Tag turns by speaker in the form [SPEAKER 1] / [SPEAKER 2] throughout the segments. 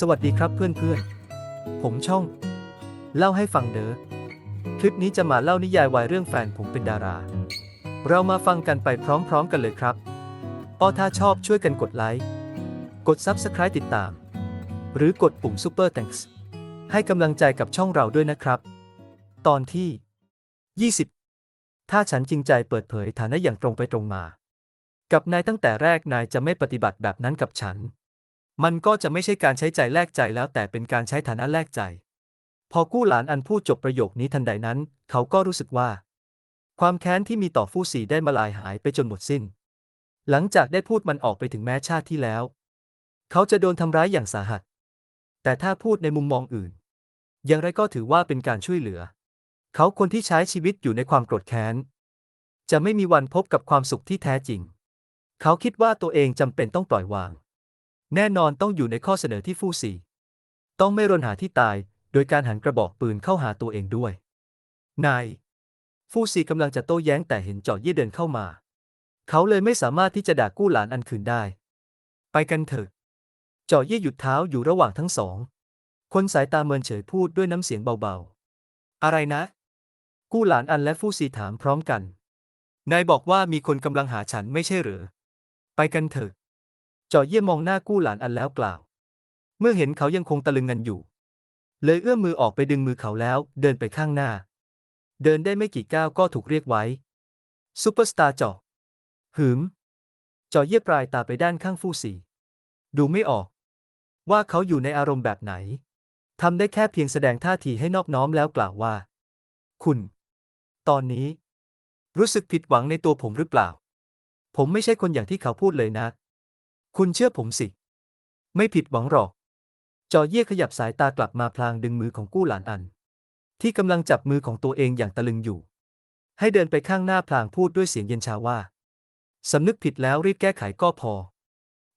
[SPEAKER 1] สวัสดีครับเพื่อนๆ ผมช่อง เล่าให้ฟังเด้อ คลิปนี้จะมาเล่านิยายวายเรื่องแฟนผมเป็นดารา เรามาฟังกันไปพร้อมๆกันเลยครับอ้อถ้าชอบช่วยกันกดไลค์ กด Subscribe ติดตาม หรือกดปุ่ม Super Thanks ให้กำลังใจกับช่องเราด้วยนะครับ ตอนที่ 20 ถ้าฉันจริงใจเปิดเผยฐานะอย่างตรงไปตรงมา กับนายตั้งแต่แรกนายจะไม่ปฏิบัติแบบนั้นกับฉัน มันก็จะไม่ใช่การใช้ใจแลกใจแล้วแต่เป็นการใช้ฐานะแลกใจ พอกู้หลานอันพูดจบประโยคนี้ทันใดนั้น เขาก็รู้สึกว่า ความแค้นที่มีต่อฟู่สีได้มาลายหายไปจนหมดสิ้น หลังจากได้พูดมันออกไปถึงแม้ชาติที่แล้ว เขาจะโดนทำร้ายอย่างสาหัส แต่ถ้าพูดในมุมมองอื่น อย่างไรก็ถือว่าเป็นการช่วยเหลือ เขาคนที่ใช้ชีวิตอยู่ในความโกรธแค้น จะไม่มีวันพบกับความสุขที่แท้จริง เขาคิดว่าตัวเองจำเป็นต้องปล่อยวาง แน่นอนต้องอยู่ในข้อเสนอที่ฟู่ซีต้องไม่รนหาที่ตาย โดยการหันกระบอกปืนเข้าหาตัวเองด้วย นาย ฟู่ซีกำลังจะโต้แย้งแต่เห็นจอดเย่เดินเข้ามา เขาเลยไม่สามารถที่จะด่ากู้หลานอันคืนได้ ไปกันเถอะจอดเย่หยุดเท้าอยู่ระหว่างทั้งสอง คนสายตาเมินเฉยพูดด้วยน้ำเสียงเบาๆ อะไรนะ กู้หลานอันและฟู่ซีถามพร้อมกัน นายบอกว่ามีคนกำลังหาฉันไม่ใช่หรือ ไปกันเถอะ จอเยี่ยมมองหน้ากู้หลานอันแล้วกล่าว เมื่อเห็นเขายังคงตะลึงงันอยู่ เลยเอื้อมมือออกไปดึงมือเขาแล้ว เดินไปข้างหน้า เดินได้ไม่กี่ก้าวก็ถูกเรียกไว้ซูเปอร์สตาร์จอหืมจอเยี่ยปลายตาไปด้านข้างฟู่สีดูไม่ออก ว่าเขาอยู่ในอารมณ์แบบไหนทำได้แค่เพียงแสดงท่าทีให้นอบน้อมแล้วกล่าวว่า คุณ ตอนนี้ รู้สึกผิดหวังในตัวผมหรือเปล่า ผมไม่ใช่คนอย่างที่เขาพูดเลยนะ คุณเชื่อผมสิ ไม่ผิดหวังหรอก จอเย่ขยับสายตากลับมาพลางดึงมือของกู้หลานอัน ที่กำลังจับมือของตัวเองอย่างตะลึงอยู่ ให้เดินไปข้างหน้าพลางพูดด้วยเสียงเย็นชาว่าสำนึกผิดแล้วรีบแก้ไขก็พอ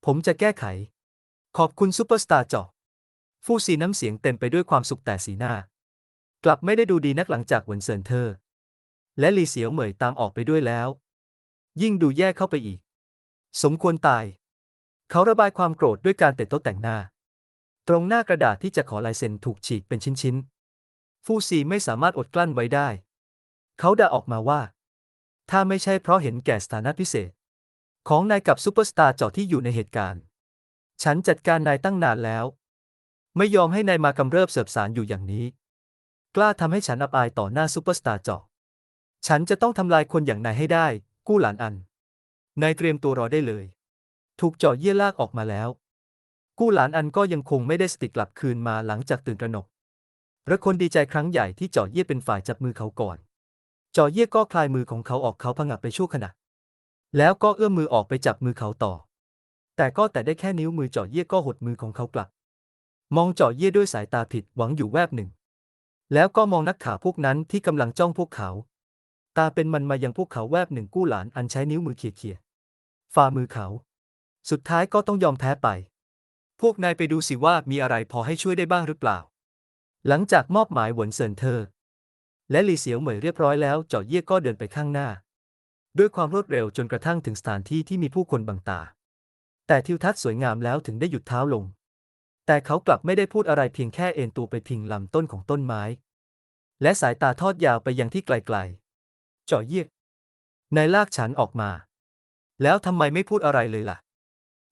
[SPEAKER 1] ผมจะแก้ไข ขอบคุณซูเปอร์สตาร์จอฟู่ซีน้ำเสียงเต็มไปด้วยความสุขแต่สีหน้า กลับไม่ได้ดูดีนักหลังจากเหวินเซินเธอ และลีเสียวเหมยตามออกไปด้วยแล้ว ยิ่งดูแย่เข้าไปอีก สมควรตาย เขาระบายความโกรธด้วยการเตะโต๊ะแต่งหน้า ตรงหน้ากระดาษที่จะขอลายเซ็นถูกฉีกเป็นชิ้นๆ ฟูซีไม่สามารถอดกลั้นไว้ได้ เขาด่าออกมาว่า ถ้าไม่ใช่เพราะเห็นแก่สถานะพิเศษ ของนายกับซูเปอร์สตาร์จอที่อยู่ในเหตุการณ์ ฉันจัดการนายตั้งนานแล้ว ไม่ยอมให้นายมากำเริบเสบสารอยู่อย่างนี้ กล้าทำให้ฉันอับอายต่อหน้าซูเปอร์สตาร์จอฉันจะต้องทำลายคนอย่างนายให้ได้ กู้หลานอัน นายเตรียมตัวรอได้เลย ถูกเจาะเยี่ยลากออกมาแล้ว กู้หลานอันก็ยังคงไม่ได้สติกลับคืนมาหลังจากตื่นตระหนกระคนดีใจครั้งใหญ่ที่เจาะเยี่ยเป็นฝ่ายจับมือเขาก่อน เจาะเยี่ยก็คลายมือของเขาออกเขาผงับไปชั่วขณะ แล้วก็เอื้อมมือออกไปจับมือเขาต่อ แต่ก็แต่ได้แค่นิ้วมือเจาะเยี่ยก็หดมือของเขากลับ มองเจาะเยี่ยด้วยสายตาผิดหวังอยู่แวบหนึ่ง แล้วก็มองนักข่าวพวกนั้นที่กำลังจ้องพวกเขา ตาเป็นมันมายังพวกเขาแวบหนึ่งกู้หลานอันใช้นิ้วมือเขี่ยๆฝ่ามือเขา สุดท้ายก็ต้องยอมแพ้ไป พวกนายไปดูสิว่ามีอะไรพอให้ช่วยได้บ้างหรือเปล่า หลังจากมอบหมายหวนเซินเธอ และหลีเสียวเหมยเรียบร้อยแล้วเจาะเยี่ยก็เดินไปข้างหน้า ด้วยความรวดเร็วจนกระทั่งถึงสถานที่ที่มีผู้คนบังตา แต่ทิวทัศน์สวยงามแล้วถึงได้หยุดเท้าลง แต่เขากลับไม่ได้พูดอะไรเพียงแค่เอ็นตัวไปพิงลำต้นของต้นไม้ และสายตาทอดยาวไปยังที่ไกลๆเจาะเยี่ยนายลากฉันออกมา แล้วทำไมไม่พูดอะไรเลยล่ะ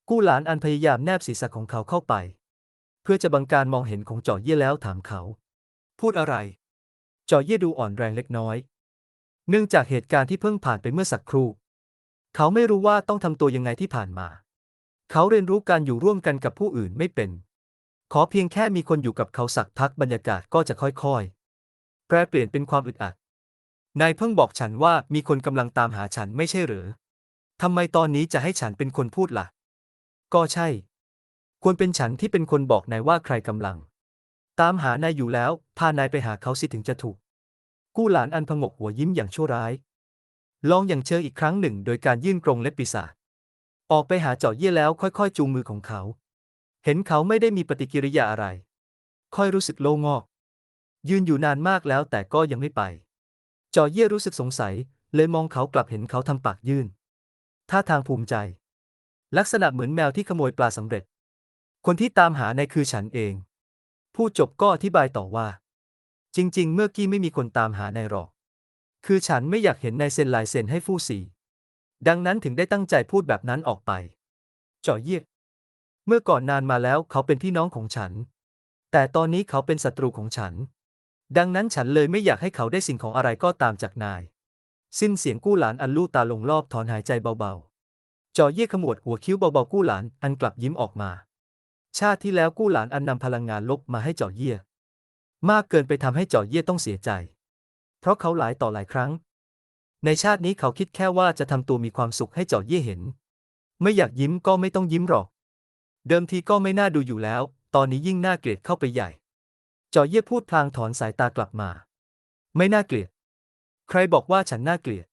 [SPEAKER 1] กู้หลานอันพยายามแนบศีรษะของเขาเข้าไป เพื่อจะบังการมองเห็นของเจาะเยี่ยแล้วถามเขา พูดอะไร เจาะเยี่ยดูอ่อนแรงเล็กน้อย เนื่องจากเหตุการณ์ที่เพิ่งผ่านไปเมื่อสักครู่ เขาไม่รู้ว่าต้องทำตัวยังไงที่ผ่านมา เขาเรียนรู้การอยู่ร่วมกันกับผู้อื่นไม่เป็น ขอเพียงแค่มีคนอยู่กับเขาสักพักบรรยากาศก็จะค่อยๆแปรเปลี่ยนเป็นความอึดอัดนายเพิ่งบอกฉันว่ามีคนกำลังตามหาฉันไม่ใช่หรือทำไมตอนนี้จะให้ฉันเป็นคนพูดล่ะ ก็ใช่ ควรเป็นฉันที่เป็นคนบอกนายว่าใครกำลัง ตามหานายอยู่แล้ว พานายไปหาเขาสิถึงจะถูก กู้หลานอันพงกหัวยิ้มอย่างชั่วร้าย ลองอย่างเชออีกครั้งหนึ่ง โดยการยื่นกรงเล็บปีศาจออกไปหาเจาะเยี่ยแล้วค่อยๆ จูงมือของเขา เห็นเขาไม่ได้มีปฏิกิริยาอะไร ค่อยรู้สึกโล่งอก ยืนอยู่นานมากแล้วแต่ก็ยังไม่ไป เจาะเยี่ยรู้สึกสงสัย เลยมองเขากลับเห็นเขาทำปากยื่นท่าทางภูมิใจ ลักษณะเหมือนแมวที่ขโมยปลาสำเร็จ คนที่ตามหาในคือฉันเอง ผู้จบก็อธิบายต่อว่า จริง ๆ เมื่อกี้ไม่มีคนตามหานายหรอก คือฉันไม่อยากเห็นนายเซ็นลายเซ็นให้ฟู่ซีดังนั้นถึงได้ตั้งใจพูดแบบนั้นออกไปจ่อเยียกเมื่อก่อนนานมาแล้วเขาเป็นพี่น้องของฉัน แต่ตอนนี้เขาเป็นศัตรูของฉัน ดังนั้นฉันเลยไม่อยากให้เขาได้สิ่งของอะไรก็ตามจากนาย สิ้นเสียงกู้หลานอันลู่ตาลงรอบถอนหายใจเบาๆ จ่อเยี่ยขมวดหัวคิ้วเบาๆกู้หลานอันกลับยิ้มออกมา ชาติที่แล้วกู้หลานอันนำพลังงานลบมาให้จ่อเยี่ยมากเกินไปทำให้จ่อเยี่ยต้องเสียใจ เพราะเขาหลายต่อหลายครั้ง ในชาตินี้เขาคิดแค่ว่าจะทำตัวมีความสุขให้จ่อเยี่ยเห็น ไม่อยากยิ้มก็ไม่ต้องยิ้มหรอก เดิมทีก็ไม่น่าดูอยู่แล้ว ตอนนี้ยิ่งน่าเกลียดเข้าไปใหญ่จ่อเยี่ยพูดพลางถอนสายตากลับมา ไม่น่าเกลียด ใครบอกว่าฉันน่าเกลียด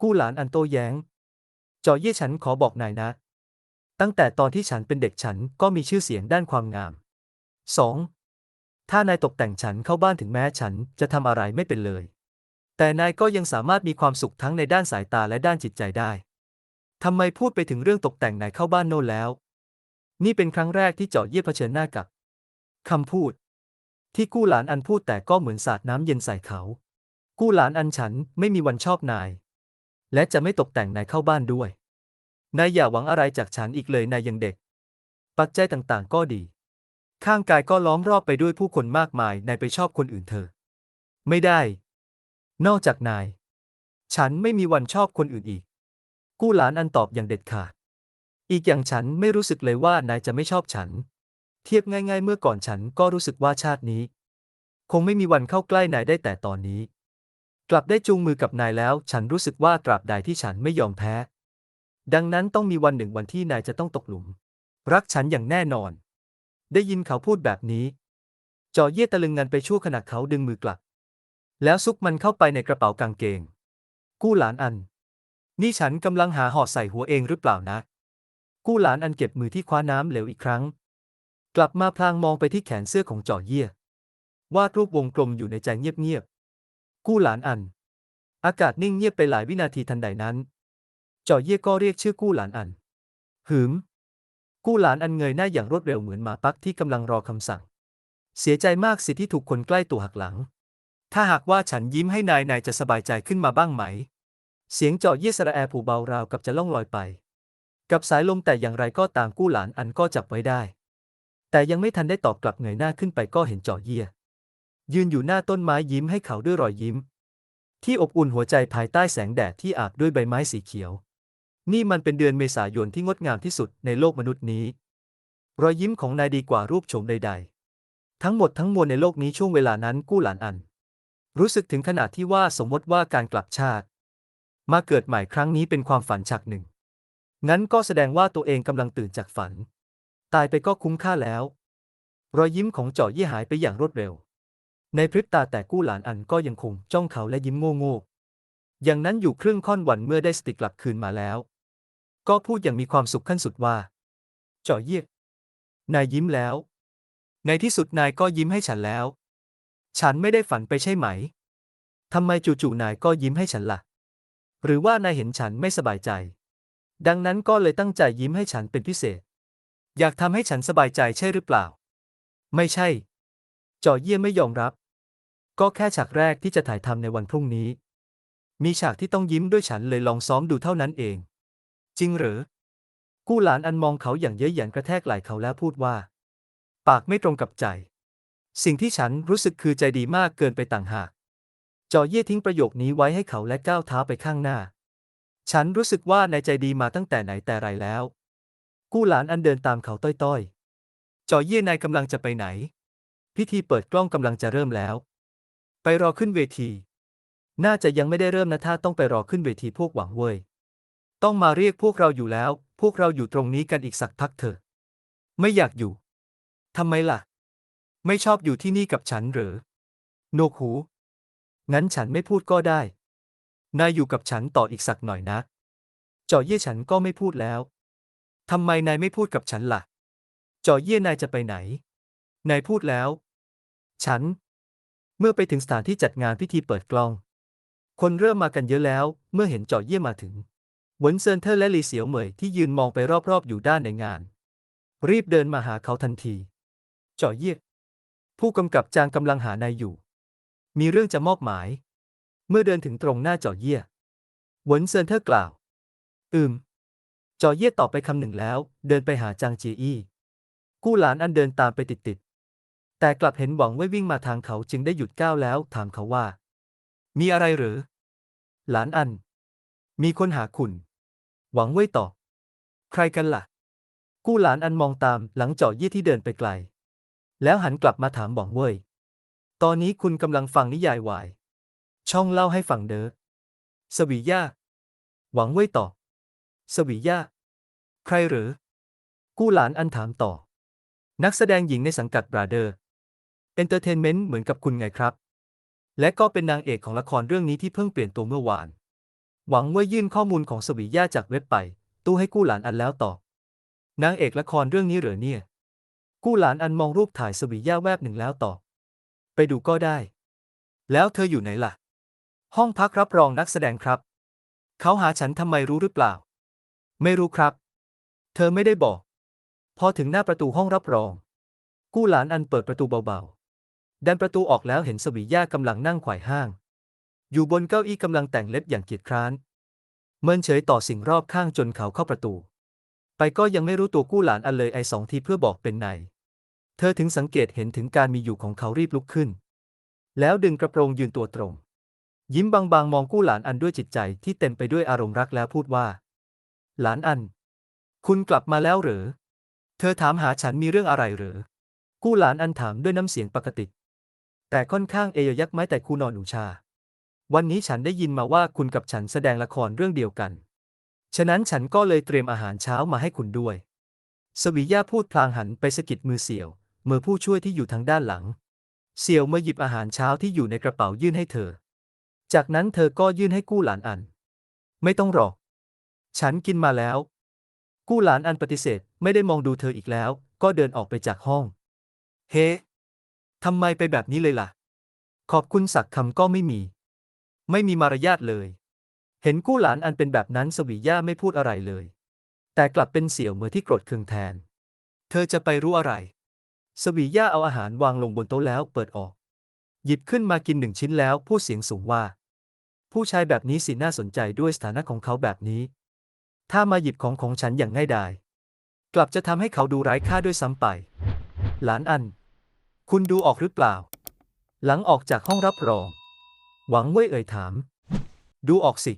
[SPEAKER 1] กู้หลานอันโตแย้ง จอเย่ฉันขอบอกนายนะ ตั้งแต่ตอนที่ฉันเป็นเด็กฉันก็มีชื่อเสียงด้านความงาม 2. ถ้านายตกแต่งฉันเข้าบ้านถึงแม้ฉันจะทำอะไรไม่เป็นเลย แต่นายก็ยังสามารถมีความสุขทั้งในด้านสายตาและด้านจิตใจได้ทำไมพูดไปถึงเรื่องตกแต่งนายเข้าบ้านโน่นแล้ว นี่เป็นครั้งแรกที่เจาะเยี่ยเผชิญหน้ากับคำพูด ที่กู้หลานอันพูดแต่ก็เหมือนสาดน้ำเย็นใส่เขา กู้หลานอันฉันไม่มีวันชอบนาย และจะไม่ตกแต่งนายเข้าบ้านด้วย นายอย่าหวังอะไรจากฉันอีกเลยนายยังเด็ก ปัจจัยต่างๆ ก็ดี ข้างกายก็ล้อมรอบไปด้วยผู้คนมากมาย นายไปชอบคนอื่นเธอ ไม่ได้ นอกจากนาย ฉันไม่มีวันชอบคนอื่นอีก กู้หลานอันตอบอย่างเด็ดขาด อีกอย่างฉันไม่รู้สึกเลยว่านายจะไม่ชอบฉัน เทียบง่าย ๆ เมื่อก่อนฉันก็รู้สึกว่าชาตินี้ คงไม่มีวันเข้าใกล้นายได้แต่ตอนนี้ กลับได้จูงมือกับนายแล้ว ฉันรู้สึกว่าตราบใดที่ฉันไม่ยอมแพ้ ดังนั้นต้องมีวันหนึ่งวันที่นายจะต้องตกหลุม รักฉันอย่างแน่นอน ได้ยินเขาพูดแบบนี้จอเย่ตะลึงงันไปชั่วขณะเขาดึงมือกลับ แล้วซุกมันเข้าไปในกระเป๋ากางเกง กู้หลานอัน นี่ฉันกำลังหาห่อใส่หัวเองหรือเปล่านะ กู้หลานอันเก็บมือที่คว้าน้ำเหลวอีกครั้ง กลับมาพลางมองไปที่แขนเสื้อของจ่อเยี่ยวาดรูปวงกลมอยู่ในใจเงียบ กู้หลานอัน อากาศนิ่งเงียบไปหลายวินาทีทันใดนั้นจ่อเยี่ยก็เรียกชื่อกู้หลานอัน หืม กู้หลานอันเงยหน้าอย่างรวดเร็วเหมือนหมาปักที่กำลังรอคำสั่ง เสียใจมากสิที่ถูกคนใกล้ตัวหักหลัง ถ้าหากว่าฉันยิ้มให้นายนายจะสบายใจขึ้นมาบ้างไหม เสียงเจาะเยี่ยสระแอผูเบาราวกับจะล่องลอยไป กับสายลมแต่อย่างไรก็ตามกู้หลานอันก็จับไว้ได้ แต่ยังไม่ทันได้ตอบกลับเงยหน้าขึ้นไปก็เห็นเจาะเยี่ ยืนอยู่หน้าต้นไม้ยิ้มให้เขาด้วยรอยยิ้ม ที่อบอุ่นหัวใจภายใต้แสงแดดที่อาบด้วยใบไม้สีเขียว นี่มันเป็นเดือนเมษายนที่งดงามที่สุดในโลกมนุษย์นี้ รอยยิ้มของนายดีกว่ารูปโฉมใด ๆ ทั้งหมดทั้งมวลในโลกนี้ช่วงเวลานั้นกู้หลานอัน รู้สึกถึงขนาดที่ว่าสมมติว่าการกลับชาติ มาเกิดใหม่ครั้งนี้เป็นความฝันฉากหนึ่ง งั้นก็แสดงว่าตัวเองกำลังตื่นจากฝัน ตายไปก็คุ้มค่าแล้ว รอยยิ้มของเจาะเยี่ยหายไปอย่างรวดเร็ว ในพริบตาแต่กู้หลานอันก็ยังคงจ้องเขาและยิ้มโง่ๆอย่างนั้นอยู่ครึ่งค่อนวันเมื่อได้สติกลับคืนมาแล้ว ก็พูดอย่างมีความสุขขั้นสุดว่าเจาะเยี่ยนายยิ้มแล้ว ในที่สุดนายก็ยิ้มให้ฉันแล้ว ฉันไม่ได้ฝันไปใช่ไหมทำไมจู่ๆนายก็ยิ้มให้ฉันละ่ะ หรือว่านายเห็นฉันไม่สบายใจ ดังนั้นก็เลยตั้งใจยิ้มให้ฉันเป็นพิเศษ อยากทำให้ฉันสบายใจใช่หรือเปล่า ไม่ใช่จอเยี่ยมไม่ยอมรับ ก็แค่ฉากแรกที่จะถ่ายทำในวันพรุ่งนี้ มีฉากที่ต้องยิ้มด้วยฉันเลยลองซ้อมดูเท่านั้นเอง จริงหรือ กู้หลานอันมองเขาอย่างเย้ยหยันกระแทกไหล่เขาแล้วพูดว่า ปากไม่ตรงกับใจ สิ่งที่ฉันรู้สึกคือใจดีมากเกินไปต่างหาก จอเย่ทิ้งประโยคนี้ไว้ให้เขาและก้าวเท้าไปข้างหน้า ฉันรู้สึกว่าในใจดีมาตั้งแต่ไหนแต่ไรแล้ว กู้หลานอันเดินตามเขาต้อยๆ จอเย่นายกำลังจะไปไหน พิธีเปิดกล้องกำลังจะเริ่มแล้ว ไปรอขึ้นเวที น่าจะยังไม่ได้เริ่มนะถ้าต้องไปรอขึ้นเวทีพวกหวังเว่ยต้องมาเรียกพวกเราอยู่แล้ว พวกเราอยู่ตรงนี้กันอีกสักพักเถอะ ไม่อยากอยู่ทำไมล่ะ ไม่ชอบอยู่ที่นี่กับฉันเหรอโนกหู งั้นฉันไม่พูดก็ได้ นายอยู่กับฉันต่ออีกสักหน่อยนะจอเย่ฉันก็ไม่พูดแล้วทำไมนายไม่พูดกับฉันล่ะจอเย่นายจะไปไหน นายพูดแล้ว ฉัน เมื่อไปถึงสถานที่จัดงานพิธีเปิดกล้อง คนเริ่มมากันเยอะแล้ว เมื่อเห็นจอเย่ยมาถึงหวนเซินเทอร์และลีเสียวเหมยที่ยืนมองไปรอบๆอยู่ด้านในงาน รีบเดินมาหาเขาทันทีเจ่อเยี่ยผู้กำกับจางกำลังหานายอยู่ มีเรื่องจะมอบหมาย เมื่อเดินถึงตรงหน้าเจ่อเยี่ยหวนเซินเทอร์กล่าว อืม จอเย่ยตอบไปคำหนึ่งแล้ว เดินไปหาจางเจียอี้กู้หลานอันเดินตามไปติดๆ แต่กลับเห็นหวังไว้วิ่งมาทางเขาจึงได้หยุดก้าวแล้ว ถามเขาว่า มีอะไรหรือ หลานอัน มีคนหาคุณ หวังไว้ตอบใครกันล่ะ กู้หลานอันมองตามหลังเจาะเยี่ที่เดินไปไกล แล้วหันกลับมาถามหวังเว่ย ตอนนี้คุณกำลังฟังนิยายวาย ช่องเล่าให้ฟังเด้อ สวีย่า หวังเว่ยตอบสวีย่า ใครหรือ กู้หลานอันถามต่อ นักแสดงหญิงในสังกัดบราเดอร์ เอนเตอร์เทนเมนต์เหมือนกับคุณไงครับ และก็เป็นนางเอกของละครเรื่องนี้ที่เพิ่งเปลี่ยนตัวเมื่อวาน หวังว่ายื่นข้อมูลของสวีย่าจากเว็บไป ตู้ให้กู้หลานอันแล้วต่อนางเอกละครเรื่องนี้เหรอเนี่ย กู้หลานอันมองรูปถ่ายสวีย่าแวบหนึ่งแล้วต่อ ไปดูก็ได้ แล้วเธออยู่ไหนล่ะ ห้องพักรับรองนักแสดงครับ เขาหาฉันทำไมรู้หรือเปล่า ไม่รู้ครับ เธอไม่ได้บอก พอถึงหน้าประตูห้องรับรอง กู้หลานอันเปิดประตูเบาๆ ดันประตูออกแล้วเห็นสวีย่ากำลังนั่งไขว่ห้าง อยู่บนเก้าอี้กำลังแต่งเล็บอย่างเกียจคร้าน เมินเฉยต่อสิ่งรอบข้างจนเขาเข้าประตู ไปก็ยังไม่รู้ตัวกู้หลานอันเลยไอสองทีเพื่อบอกเป็นไหน เธอถึงสังเกตเห็นถึงการมีอยู่ของเขารีบลุกขึ้น แล้วดึงกระโปรงยืนตัวตรง ยิ้มบางๆมองกู้หลานอันด้วยจิตใจที่เต็มไปด้วยอารมณ์รักแล้วพูดว่า หลานอัน คุณกลับมาแล้วเหรอเธอถามหาฉันมีเรื่องอะไรเหรอกู้หลานอันถามด้วยน้ำเสียงปกติ แต่ค่อนข้างเอยยักษ์ไม้แต่คูนอนอูชา วันนี้ฉันได้ยินมาว่าคุณกับฉันแสดงละครเรื่องเดียวกัน ฉะนั้นฉันก็เลยเตรียมอาหารเช้ามาให้คุณด้วย สวีย่าพูดพลางหันไปสะกิดมือเสี่ยว มือผู้ช่วยที่อยู่ทางด้านหลัง เสี่ยวมาหยิบอาหารเช้าที่อยู่ในกระเป๋ายื่นให้เธอ จากนั้นเธอก็ยื่นให้กู้หลานอัน ไม่ต้องหรอก ฉันกินมาแล้ว กู้หลานอันปฏิเสธไม่ได้มองดูเธออีกแล้ว ก็เดินออกไปจากห้อง เฮ้ ทำไมไปแบบนี้เลยล่ะ ขอบคุณสักคำก็ไม่มี ไม่มีมารยาทเลย เห็นกู้หลานอันเป็นแบบนั้นสวีย่าไม่พูดอะไรเลย แต่กลับเป็นเสี่ยวเมื่อที่โกรธเคืองแทน เธอจะไปรู้อะไร สวีย่าเอาอาหารวางลงบนโต๊ะแล้วเปิดออก หยิบขึ้นมากินหนึ่งชิ้นแล้วพูดเสียงสูงว่า ผู้ชายแบบนี้สิน่าสนใจด้วยสถานะของเขาแบบนี้ ถ้ามาหยิบของของฉันอย่างง่ายดาย กลับจะทำให้เขาดูร้ายค่าด้วยซ้ำไป หลานอัน คุณดูออกหรือเปล่า หลังออกจากห้องรับรอง หวังเว่ยเอ่ยถาม ดูออกสิ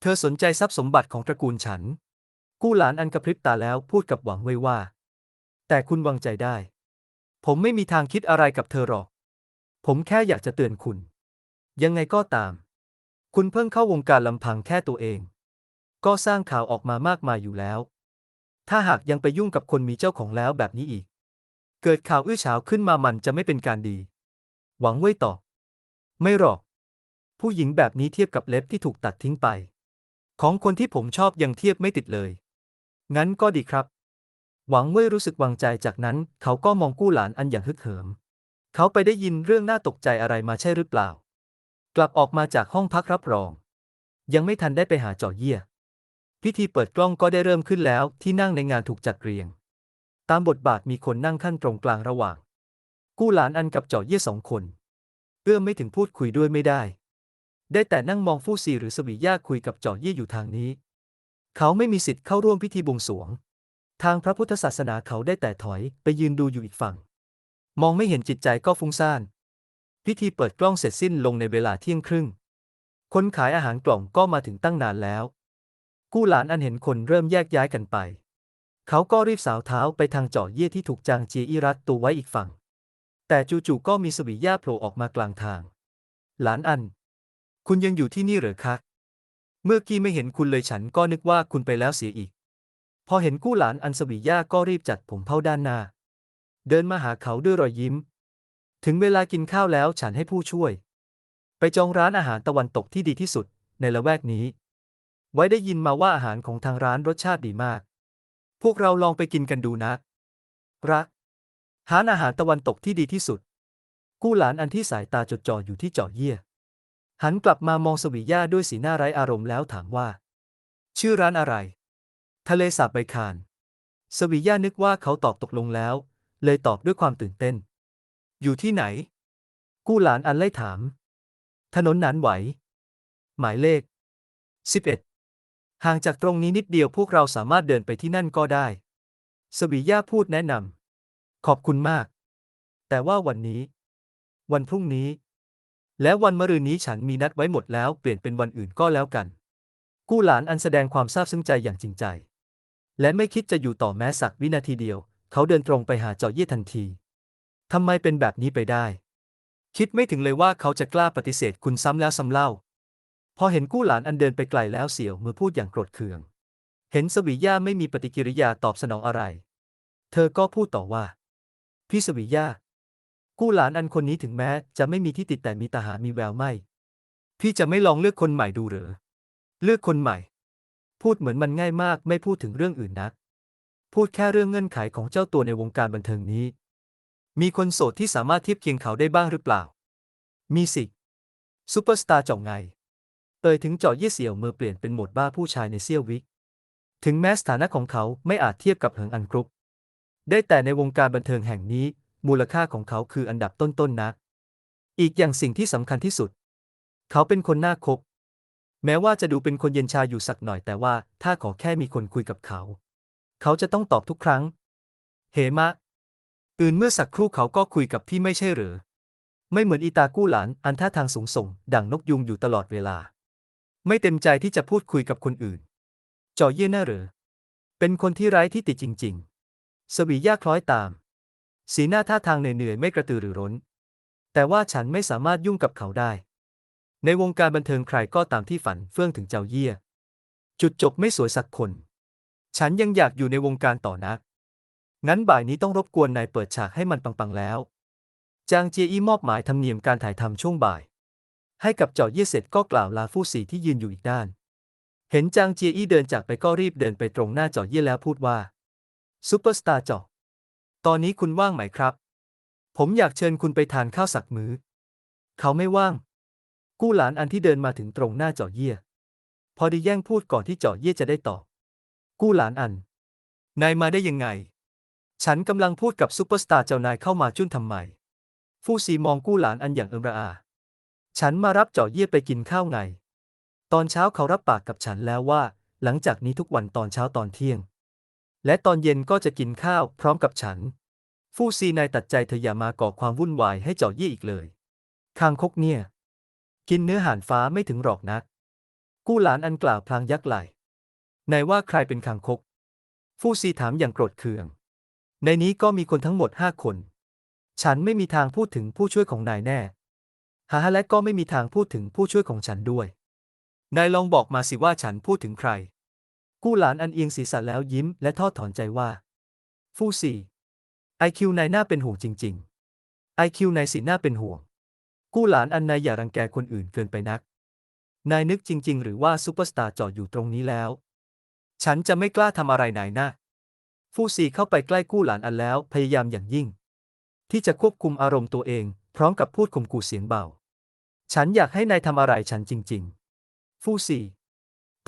[SPEAKER 1] เธอสนใจทรัพย์สมบัติของตระกูลฉัน กู้หลานอันกระพริบตาแล้วพูดกับหวังเว่ยว่า แต่คุณวางใจได้ ผมไม่มีทางคิดอะไรกับเธอหรอก ผมแค่อยากจะเตือนคุณ ยังไงก็ตาม คุณเพิ่งเข้าวงการลำพังแค่ตัวเอง ก็สร้างข่าวออกมามากมายอยู่แล้ว ถ้าหากยังไปยุ่งกับคนมีเจ้าของแล้วแบบนี้อีก เกิดข่าวอื้อฉาวขึ้นมามันจะไม่เป็นการดี หวังเว่ยตอบไม่หรอก ผู้หญิงแบบนี้เทียบกับเล็บที่ถูกตัดทิ้งไป ของคนที่ผมชอบยังเทียบไม่ติดเลย งั้นก็ดีครับ หวังเว่ยรู้สึกวางใจจากนั้น เขาก็มองกู้หลานอันอย่างฮึกเหิม เขาไปได้ยินเรื่องน่าตกใจอะไรมาใช่หรือเปล่า กลับออกมาจากห้องพักรับรอง ยังไม่ทันได้ไปหาจ่อเยี่ย พิธีเปิดกล้องก็ได้เริ่มขึ้นแล้วที่นั่งในงานถูกจัดเรียง ตามบทบาทมีคนนั่งขั้นตรงกลางระหว่าง กู้หลานอันกับเจ่อเยี่ยสองคน เอื้อมไม่ถึงพูดคุยด้วยไม่ได้ ได้แต่นั่งมองฟู่ซีหรือสวีย่าคุยกับเจ่อเยี่ยอยู่ทางนี้ เขาไม่มีสิทธิ์เข้าร่วมพิธีบวงสรวง ทางพระพุทธศาสนาเขาได้แต่ถอยไปยืนดูอยู่อีกฝั่ง มองไม่เห็นจิตใจก็ฟุ้งซ่าน พิธีเปิดกล้องเสร็จสิ้นลงในเวลาเที่ยงครึ่ง คนขายอาหารกล่องก็มาถึงตั้งนานแล้ว กู้หลานอันเห็นคนเริ่มแยกย้ายกันไป เขาก็รีบสาวเท้าไปทางเจาะเยี่ยที่ถูกจางเจียอีรัดตัวไว้อีกฝั่ง แต่จู่ๆก็มีสวีย่าโผล่ออกมากลางทาง หลานอัน คุณยังอยู่ที่นี่เหรอคะ เมื่อกี้ไม่เห็นคุณเลยฉันก็นึกว่าคุณไปแล้วเสียอีก พอเห็นกู้หลานอันสวีย่าก็รีบจัดผมเผ้าด้านหน้า เดินมาหาเขาด้วยรอยยิ้ม ถึงเวลากินข้าวแล้วฉันให้ผู้ช่วย ไปจองร้านอาหารตะวันตกที่ดีที่สุด ในละแวกนี้ ไว้ได้ยินมาว่าอาหารของทางร้านรสชาติดีมาก วกเราลองไปกินกันดูนะ รัก หานอาหารตะวันตกที่ดีที่สุด กู้หลานอันที่สายตาจดจ่ออยู่ที่เจาะเยี่ย หันกลับมามองสวีย่าด้วยสีหน้าไร้อารมณ์แล้วถามว่า ชื่อร้านอะไร ทะเลสาบใบคาน สวิย่านึกว่าเขาตอบตกลงแล้ว เลยตอบด้วยความตื่นเต้น อยู่ที่ไหน กู้หลานอันไล่ถาม ถนนหนานไหว หมายเลข11 ห่างจากตรงนี้นิดเดียวพวกเราสามารถเดินไปที่นั่นก็ได้ สวิย่าพูดแนะนำ ขอบคุณมาก แต่ว่าวันนี้ วันพรุ่งนี้ และวันมะรืนนี้ฉันมีนัดไว้หมดแล้ว เปลี่ยนเป็นวันอื่นก็แล้วกัน กู้หลานอันแสดงความซาบซึ้งใจอย่างจริงใจ และไม่คิดจะอยู่ต่อแม้สักวินาทีเดียว เขาเดินตรงไปหาเจาะเย่ทันทีทำไมเป็นแบบนี้ไปได้ คิดไม่ถึงเลยว่าเขาจะกล้าปฏิเสธคุณซ้ำแล้วซ้ำเล่า พอเห็นกู้หลานอันเดินไปไกลแล้วเสี่ยวมือพูดอย่างโกรธเคือง เห็นสวิย่าไม่มีปฏิกิริยาตอบสนองอะไร เธอก็พูดต่อว่า พี่สวิย่ากู้หลานอันคนนี้ถึงแม้จะไม่มีที่ติดแต่มีตาหามีแววไม่ พี่จะไม่ลองเลือกคนใหม่ดูหรือ เลือกคนใหม่ พูดเหมือนมันง่ายมากไม่พูดถึงเรื่องอื่นนัก พูดแค่เรื่องเงื่อนไขของเจ้าตัวในวงการบันเทิงนี้ มีคนโสดที่สามารถเทียบเคียงเขาได้บ้างหรือเปล่า มีสิซูเปอร์สตาร์จ่องไง เอ่ยถึงเจาะเยี่ยเสี่ยวเมื่อเปลี่ยนเป็นโหมดบ้าผู้ชายในเซี่ยววิก ถึงแม้สถานะของเขาไม่อาจเทียบกับเหิงอันกรุ๊ป ได้แต่ในวงการบันเทิงแห่งนี้ มูลค่าของเขาคืออันดับต้นๆนนัก อีกอย่างสิ่งที่สำคัญที่สุด เขาเป็นคนน่าคบ แม้ว่าจะดูเป็นคนเย็นชาอยู่สักหน่อยแต่ว่าถ้าขอแค่มีคนคุยกับเขา เขาจะต้องตอบทุกครั้งเหมะ อื่นเมื่อสักครู่เขาก็คุยกับพี่ไม่ใช่หรือ ไม่เหมือนอีตากู้หลานอันท่าทางสูงส่ง ดั่งนกยุงอยู่ตลอดเวลา ไม่เต็มใจที่จะพูดคุยกับคนอื่น จอเย่น่าหรือ เป็นคนที่ไร้ที่ติจริง ๆ สวีย่าคล้อยตาม สีหน้าท่าทางเหนื่อยๆ ไม่กระตือรือร้น แต่ว่าฉันไม่สามารถยุ่งกับเขาได้ ในวงการบันเทิงใครก็ตามที่ฝันเฟื่องถึงเจ้าเยี่ย จุดจบไม่สวยสักคน ฉันยังอยากอยู่ในวงการต่อนะงั้นบ่ายนี้ต้องรบกวนนายเปิดฉากให้มันปังๆแล้ว จางเจียอี้มอบหมายธรรมเนียมการถ่ายทำช่วงบ่าย ให้กับเจาะเยี่ยเสร็จก็กล่าวลาฟู่สีที่ยืนอยู่อีกด้าน เห็นจางเจียอี้เดินจากไปก็รีบเดินไปตรงหน้าเจาะเยี่ยแล้วพูดว่าซูเปอร์สตาร์เจาะตอนนี้คุณว่างไหมครับ ผมอยากเชิญคุณไปทานข้าวสักมื้อ เขาไม่ว่าง กู้หลานอันที่เดินมาถึงตรงหน้าเจาะเยี่ยพอดีแย่งพูดก่อนที่เจาะเยี่ยจะได้ตอบ กู้หลานอัน นายมาได้ยังไง ฉันกำลังพูดกับซูเปอร์สตาร์เจ้านายเข้ามาจุ้นทำไม ฟู่ซีมองกู้หลานอันอย่างเอิมระอา ฉันมารับเจาะเยี่ยไปกินข้าวไง ตอนเช้าเขารับปากกับฉันแล้วว่า หลังจากนี้ทุกวันตอนเช้าตอนเที่ยง และตอนเย็นก็จะกินข้าวพร้อมกับฉัน ฟู่ซีนายตัดใจเธออย่ามาก่อความวุ่นวายให้เจาะเยี่ยอีกเลย คางคกเนี่ย กินเนื้อห่านฟ้าไม่ถึงหรอกนักกู้หลานอันกล่าวพลางยักไหลนายว่าใครเป็นคางคก ฟู่ซีถามอย่างโกรธเคือง ในนี้ก็มีคนทั้งหมดห้าคน ฉันไม่มีทางพูดถึงผู้ช่วยของนายแน่ ฮาฮาและก็ไม่มีทางพูดถึงผู้ช่วยของฉันด้วย นายลองบอกมาสิว่าฉันพูดถึงใคร กู้หลานอันเอียงศีรษะแล้วยิ้มและทอดถอนใจว่า ฟู่ซีไอคิวนายน่าเป็นห่วงจริง ๆ ไอคิวนายสิน่าเป็นห่วง กู้หลานอันนายอย่ารังแกคนอื่นเกินไปนัก นายนึกจริง ๆ หรือว่าซูเปอร์สตาร์จอดอยู่ตรงนี้แล้ว ฉันจะไม่กล้าทำอะไรนายนะฟู่ซีเข้าไปใกล้กู้หลานอันแล้วพยายามอย่างยิ่ง ที่จะควบคุมอารมณ์ตัวเอง พร้อมกับพูดข่มขู่เสียงเบา ฉันอยากให้นายทำอะไรฉันจริง ๆ ฟูซี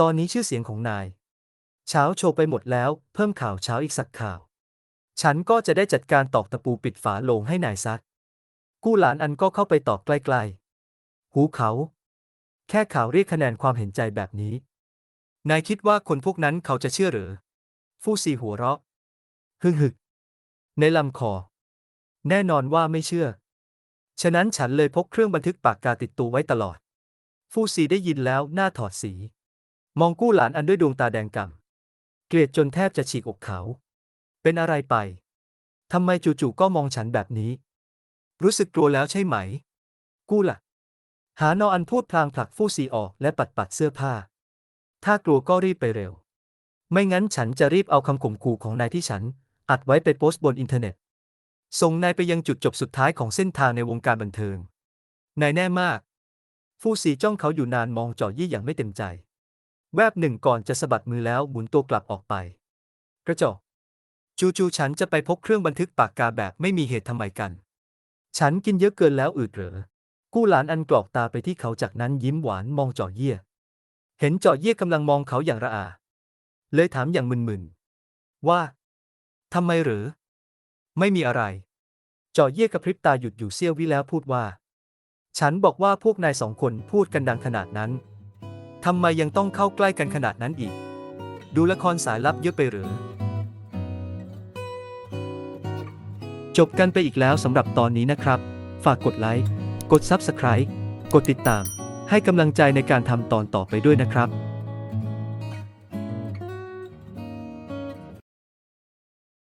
[SPEAKER 1] ตอนนี้ชื่อเสียงของนาย เช้าโชว์ไปหมดแล้ว เพิ่มข่าวเช้าอีกสักข่าว ฉันก็จะได้จัดการตอกตะปูปิดฝาโลงให้นายซัก กู้หลานอันก็เข้าไปตอบใกล้ๆ หูเขา แค่ข่าวเรียกคะแนนความเห็นใจแบบนี้ นายคิดว่าคนพวกนั้นเขาจะเชื่อหรือ ฟูซีหัวเราะ ฮึ่งฮึในลำคอ แน่นอนว่าไม่เชื่อ ฉะนั้นฉันเลยพกเครื่องบันทึกปากกาติดตัวไว้ตลอด ฟูซีได้ยินแล้วหน้าถอดสี มองกู้หลานอันด้วยดวงตาแดงก่ำเกลียดจนแทบจะฉีกอกเขา เป็นอะไรไปทำไมจู่ๆก็มองฉันแบบนี้ รู้สึกกลัวแล้วใช่ไหม กู้ล่ะ หานออันพูดพลางผลักฟูซีออกและปัดปัดเสื้อผ้า ถ้ากลัวก็รีบไปเร็ว ไม่งั้นฉันจะรีบเอาคำข่มขู่ของนายที่ฉัน อัดไว้ไปโพสต์บนอินเทอร์เน็ต ส่งนายไปยังจุดจบสุดท้ายของเส้นทางในวงการบันเทิง นายแน่มาก ฟู่ซีจ้องเขาอยู่นานมองเจ่อยี่อย่างไม่เต็มใจ แวบหนึ่งก่อนจะสะบัดมือแล้วหมุนตัวกลับออกไป กระจกจู่ๆฉันจะไปพกเครื่องบันทึกปากกาแบบไม่มีเหตุทำไมกัน ฉันกินเยอะเกินแล้วอืดเหรอ กู้หลานอันกรอกตาไปที่เขาจากนั้นยิ้มหวานมองเจ่อเยี่ย เห็นเจ่อเยี่ยกำลังมองเขาอย่างระอา เลยถามอย่างมึนๆว่าทำไมหรือ ไม่มีอะไร จอเย่กระพริบตาหยุดอยู่เสี้ยววิแล้วพูดว่า ฉันบอกว่าพวกนายสองคนพูดกันดังขนาดนั้น ทำไมยังต้องเข้าใกล้กันขนาดนั้นอีก ดูละครสายลับเยอะไปหรือ จบกันไปอีกแล้วสำหรับตอนนี้นะครับ ฝากกดไลค์ กด Subscribe กดติดตาม ให้กำลังใจในการทำตอนต่อไปด้วยนะครับ